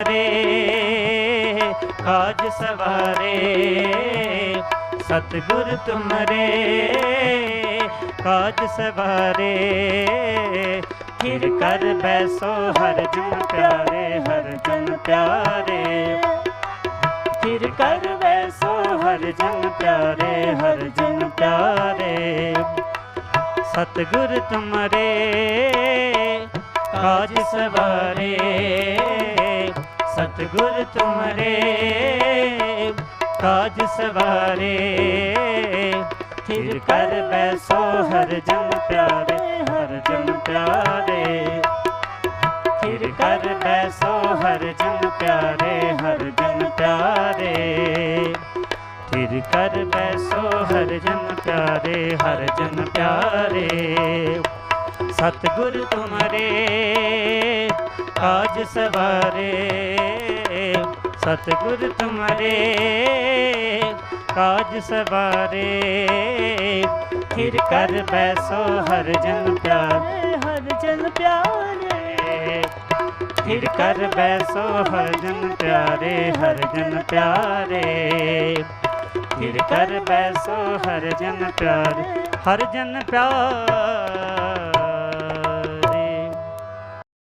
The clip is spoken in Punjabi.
ਰੇ ਕਾਜ ਸਵਾਰੇ, ਸਤਿਗੁਰ ਤੁਮਰੇ ਕਾਜ ਸਵਾਰੇ। ਫਿਰ ਕਰ ਬੈਸੋ ਹਰ ਜਨ ਪਿਆਰੇ, ਹਰ ਜਨ ਪਿਆਰੇ। ਫਿਰ ਕਰ ਬੈਸੋ ਹਰ ਜਨ ਪਿਆਰੇ, ਹਰ ਜਨ ਪਿਆਰੇ। ਸਤਿਗੁਰ ਤੁਮਰੇ ਕਾਜ ਸਵਾਰੇ। ਸਤਿਗੁਰ ਤੁਮਰੇ, ਕਾਜ ਸਵਾਰੇ। ਫਿਰ ਕਰ ਬੈਸੋ ਹਰ ਜਨ ਪਿਆਰੇ, ਹਰ ਜਨ ਪਿਆਰੇ। ਫਿਰ ਕਰ ਬੈਸੋ ਹਰ ਜਨ ਪਿਆਰੇ, ਹਰ ਜਨ ਪਿਆਰੇ। ਫਿਰ ਕਰ ਬੈਸੋ ਹਰ ਜਨ ਪਿਆਰੇ, ਹਰ ਜਨ ਪਿਆਰੇ। ਸਤਿਗੁਰ ਤੁਮਰੇ ਕਾਜ ਸਵਾਰੇ ਸਤਿਗੁਰ ਤੁਮਰੇ ਕਾਜ ਸਵਾਰੇ ਫਿਰ ਕਰ ਬੈਸੋ ਹਰ ਜਨ ਪਿਆਰੇ, ਹਰ ਜਨ ਪਿਆਰੇ। ਫਿਰ ਕਰ ਬੈਸੋ ਹਰ ਜਨ ਪਿਆਰੇ, ਹਰ ਜਨ ਪਿਆਰੇ। ਫਿਰ ਕਰ ਬੈਸੋ ਹਰ ਜਨ ਪਿਆਰੇ, ਹਰ ਜਨ ਪਿਆਰੇ।